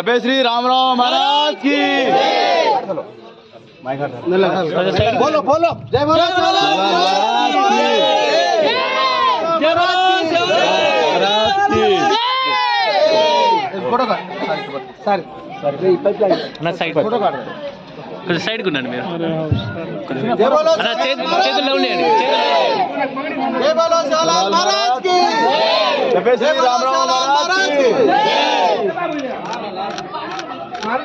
జపే శ్రీ రామరావు మహారాజ్కి. కొంచెం సైడ్కి ఉన్నాను మీరు చేతుల్లో ఉండేయండి చేతుల్లో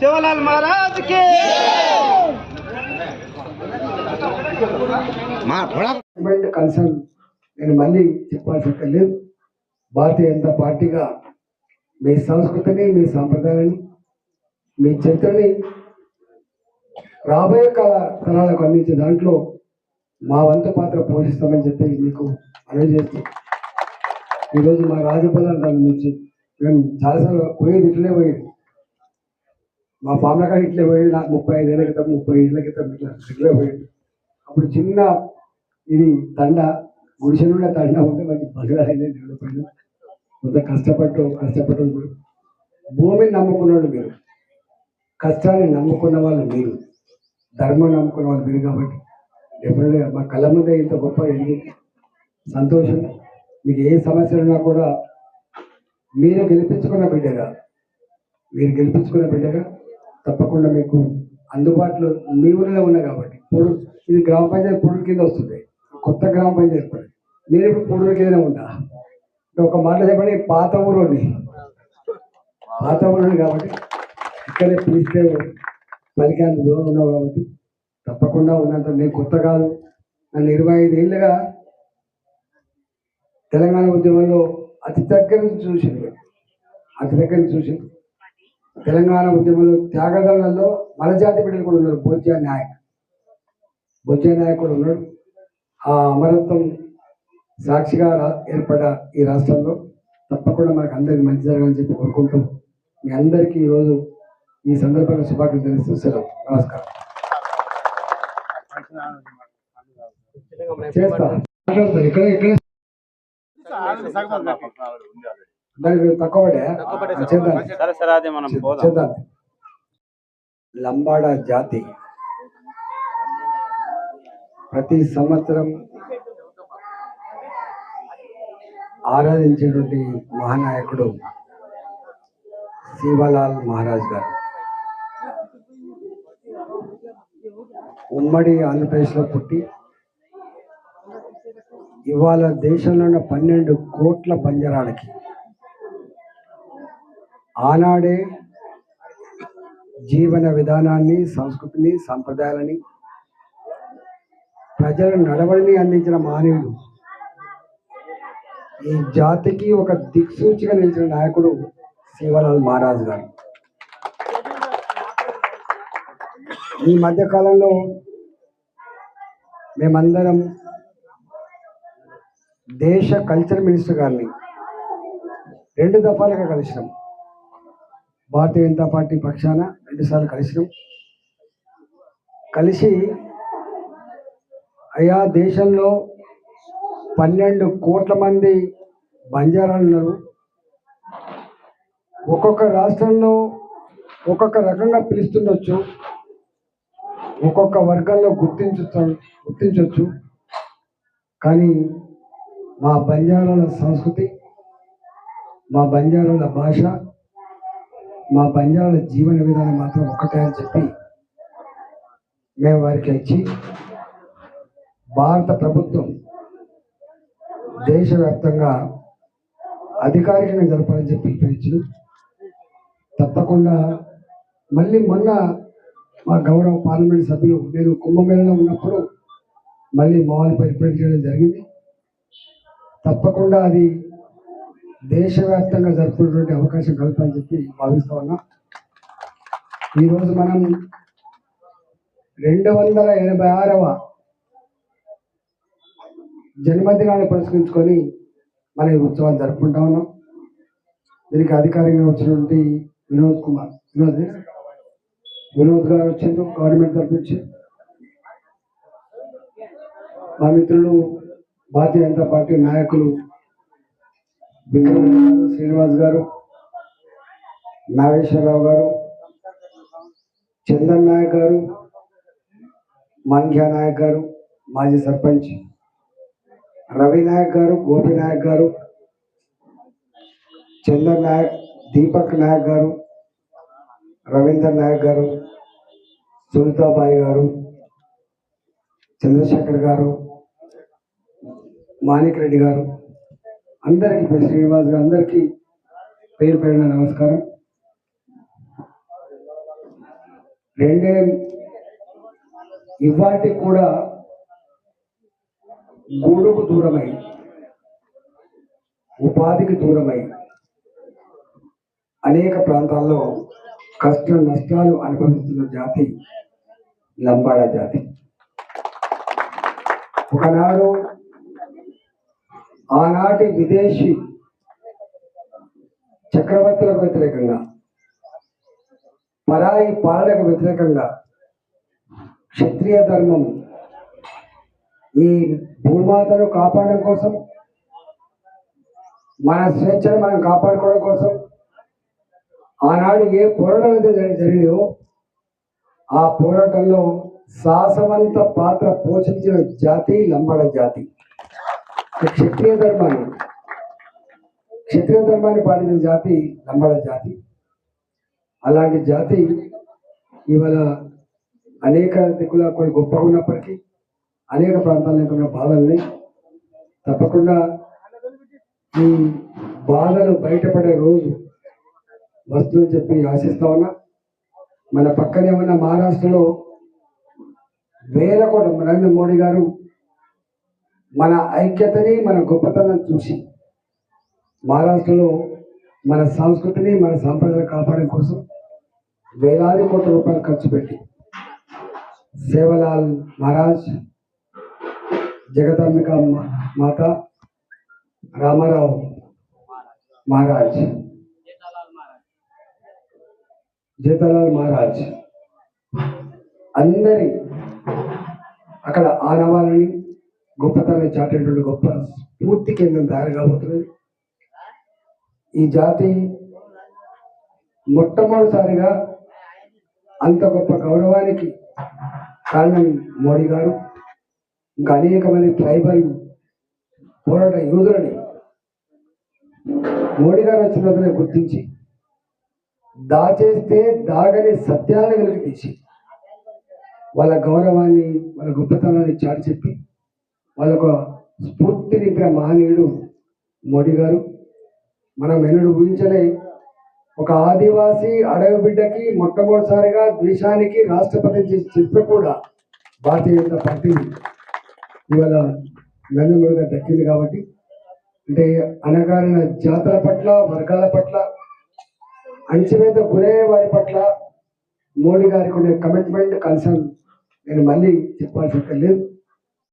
శివలాల్ మహారాజ్ కన్సర్న్ నేను మళ్ళీ చెప్పాల్సి లేదు. భారతీయ జనతా పార్టీగా మీ సంస్కృతిని మీ సాంప్రదాయాన్ని మీ చరిత్రని రాబోయే కాల తరాలకు అందించే దాంట్లో మా వంతు పాత్ర పోషిస్తామని చెప్పి మీకు అందజేస్తూ ఈరోజు మా రాజపదార్థాల నుంచి మేము చాలాసార్లు పోయేది ఇట్లే పోయేది. మా పాముల కాడ ఇట్లే పోయేది నాకు ముప్పై ఐదేళ్ళ క్రితం ముప్పై ఏళ్ళ క్రితం ఇట్లా ఇట్లే పోయేది. అప్పుడు చిన్న ఇది తండ నుండి తండ ఉంటే మంచి బజారైనా డెవలప్ అయినా కొంత కష్టపట్టు కష్టపట్టు భూమిని నమ్ముకున్నాడు మీరు. కష్టాన్ని నమ్ముకున్న వాళ్ళు మీరు. ధర్మం నమ్ముకున్న వాళ్ళు మీరు కాబట్టి. డెఫినెట్గా మా కళ్ళ ముందే ఇంత గొప్ప ఎదిగి సంతోషం. మీకు ఏ సమస్యలు ఉన్నా కూడా మీరే గెలిపించుకున్న బిడ్డగా. మీరు గెలిపించుకున్న బిడ్డగా తప్పకుండా మీకు అందుబాటులో మీ ఊరిలో ఉన్నాయి కాబట్టి పొడు ఇది గ్రామ పంచాయతీ పొడుల కింద వస్తుంది. కొత్త గ్రామ పంచాయతీ ఏర్పడింది నేను ఇప్పుడు పొడుల కిందనే ఉన్నా. ఒక మాట చెప్పండి పాత ఊరుని. పాత ఊరుని కాబట్టి ఇక్కడే పిలిస్తే పలికాన్ని దూరం ఉన్నావు కాబట్టి తప్పకుండా ఉన్నంత నేను కొత్త కాదు. నన్ను ఇరవై ఐదు ఏళ్ళుగా తెలంగాణ ఉద్యమంలో అతి దగ్గర నుంచి చూసింది అతి దగ్గర నుంచి చూసింది తెలంగాణ ఉద్యమంలో త్యాగదళంలో మలజాతి బిడ్డలు కూడా ఉన్నారు. బోజ్జా నాయక్. బొజ్జా నాయక్ కూడా ఉన్నాడు ఆ అమరత్వం సాక్షిగా ఏర్పడ్డ ఈ రాష్ట్రంలో తప్పకుండా మనకు అందరికి మంచి జరగాలని చెప్పి కోరుకుంటాం మీ అందరికీ ఈరోజు ఈ సందర్భంగా శుభాకాంక్షలు తెలుస్తూ సెలవు. నమస్కారం. చేస్తా. మాట్లాడతారు. ఇక్కడ ఇక్కడ. దానికి తక్కువ చేద్దాం. లంబాడా జాతి. ప్రతి సంవత్సరం ఆరాధించేటువంటి మహానాయకుడు శివలాల్ మహారాజ్ గారు. ఉమ్మడి ఆంధ్రప్రదేశ్లో పుట్టి ఇవాళ దేశంలో ఉన్న పన్నెండు కోట్ల బంజరాలకి ఆనాడే జీవన విధానాన్ని సంస్కృతిని సంప్రదాయాలని ప్రజల నడవడిని అందించిన మానవుడు. ఈ జాతికి ఒక దిక్సూచిగా నిలిచిన నాయకుడు శివలాల్ మహారాజ్ గారు. ఈ మధ్య కాలంలో మేమందరం దేశ కల్చర్ మినిస్టర్ గారిని రెండు దఫాలుగా కలిసినాం. భారతీయ జనతా పార్టీ పక్షాన రెండుసార్లు కలిసినాం. కలిసి అయా దేశంలో పన్నెండు కోట్ల మంది బంజారాలు ఉన్నారు. ఒక్కొక్క రాష్ట్రంలో ఒక్కొక్క రకంగా పిలుస్తుండొచ్చు. ఒక్కొక్క వర్గంలో గుర్తించు గుర్తించవచ్చు కానీ మా బంజారాల సంస్కృతి మా బంజారాల భాష మా బంజారాల జీవన విధానం మాత్రం ఒక్కటే అని చెప్పి మేము వారికి ఇచ్చి భారత ప్రభుత్వం దేశవ్యాప్తంగా అధికారికంగా జరపాలని చెప్పి పిలిచి తప్పకుండా మళ్ళీ మొన్న మా గౌరవ పార్లమెంట్ సభ్యులు నేను కుంభమేళలో ఉన్నప్పుడు మళ్ళీ మామూలు రిప్రజెంట్ చేయడం జరిగింది. తప్పకుండా అది దేశవ్యాప్తంగా జరుపుకునేటువంటి అవకాశం కలుగుతుందని చెప్పి భావిస్తా ఉన్నా. ఈరోజు మనం రెండు వందల ఎనభై ఆరవ జన్మదినాన్ని పురస్కరించుకొని మన ఈ ఉత్సవాలు జరుపుకుంటా ఉన్నాం. దీనికి అధికారిగా వచ్చినటువంటి వినోద్ కుమార్. వినోద్ వినోద్ గారు వచ్చారు గవర్నమెంట్ తరఫు నుంచి. మా మిత్రులు భారతీయ జనతా పార్టీ నాయకులు బిందు గారు శ్రీనివాస్ గారు నాగేశ్వరరావు గారు చందన్ నాయక్ గారు మంగ్యా నాయక్ గారు మాజీ సర్పంచ్ రవి నాయక్ గారు గోపి నాయక్ గారు చందన్ నాయక్ దీపక్ నాయక్ గారు రవీందర్ నాయక్ గారు సునీతాబాయి గారు చంద్రశేఖర్ గారు మాణిక్ రెడ్డి గారు అందరికీ శ్రీనివాస్ గారు అందరికీ పేరు పేరున నమస్కారం. రెండే ఇవాటి కూడా గూడుకు దూరమై ఉపాధికి దూరమై అనేక ప్రాంతాల్లో కష్ట నష్టాలు అనుభవిస్తున్న జాతి లంబాడా జాతి. ఒకనాడు ఆనాటి విదేశీ చక్రవర్తులకు వ్యతిరేకంగా పరాయి పాలనకు వ్యతిరేకంగా క్షత్రియ ధర్మం ఈ భూమాతను కాపాడడం కోసం మన స్వేచ్ఛను మనం కాపాడుకోవడం కోసం ఆనాడు ఏ పోరాటం అయితే జరిగిందో ఆ పోరాటంలో సాహసవంత పాత్ర పోషించిన జాతి లంబడ జాతి. క్షత్రియ ధర్మాన్ని క్షత్రియ ధర్మాన్ని పాటించిన జాతి లంబడ జాతి. అలాంటి జాతి ఇవాళ అనేక దిక్కుల కొన్ని గొప్పగా ఉన్నప్పటికీ అనేక ప్రాంతాల్లో ఉన్న బాధల్ని తప్పకుండా ఈ బాధలు బయటపడే రోజు వస్తుందని చెప్పి ఆశిస్తా ఉన్నా. మన పక్కనే ఉన్న మహారాష్ట్రలో వేల కోట్ల నరేంద్ర మోడీ గారు మన ఐక్యతని మన గొప్పతనం చూసి మహారాష్ట్రలో మన సంస్కృతిని మన సాంప్రదాయాలు కాపాడడం కోసం వేలాది కోట్ల రూపాయలు ఖర్చు పెట్టి సేవలాల్ మహారాజ్ జగదాంబిక మాత రామారావు మహారాజ్ జీతాలాల్ మహారాజ్ అందరి అక్కడ ఆనవాళ్ళని గొప్పతనాన్ని చాటేటువంటి గొప్ప స్ఫూర్తి కేంద్రం తయారు కాబోతున్నది. ఈ జాతి మొట్టమొదటిసారిగా అంత గొప్ప గౌరవానికి కారణం మోడీ గారు. ఇంకా అనేక మంది ట్రైబల్ పోరాట యూదులని మోడీ గారు వచ్చిన గుర్తించి దాచేస్తే దాగని సత్యాలను వెలికి తీసి వాళ్ళ గౌరవాన్ని వాళ్ళ గొప్పతనాన్ని చాటి చెప్పి వాళ్ళొక స్ఫూర్తి మహనీయుడు మోడీ గారు. మనం ఎన్నడూ ఊహించలే ఒక ఆదివాసీ అడవి బిడ్డకి మొట్టమొదటిసారిగా దేశానికి రాష్ట్రపతి చేసి కూడా భారతీయ జనతా పార్టీ ఇవాళ మీద దక్కింది కాబట్టి. అంటే అనగారిన జాతుల పట్ల వర్గాల పట్ల అణచివేత గురయ్యే వారి పట్ల మోడీ గారికి ఉండే కమిట్మెంట్ కన్సర్న్ నేను మళ్ళీ చెప్పాల్సి లేదు.